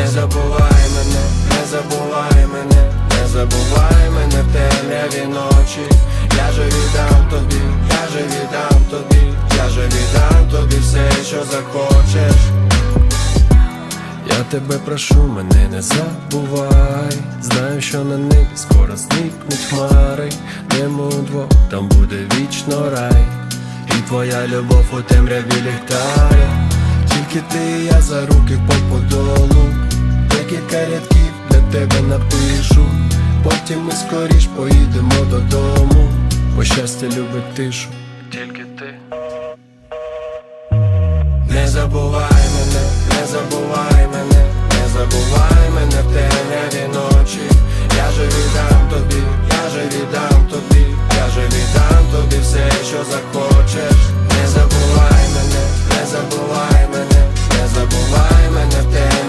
Не забувай мене, не забувай мене, не забувай мене в темряві ночі. Я же віддам тобі, я же віддам тобі, я же віддам тобі все, що захочеш. Я тебе прошу, мене не забувай. Знаю, що на небі скоро зникнуть хмари. Немо удвох, там буде вічно рай. І твоя любов у темряві ліхтаря. Тільки ти і я за руки по тебе напишу. Потім ми скоріш поїдемо додому. Бо щастя любить тишу. Тільки ти. Не забувай не забувай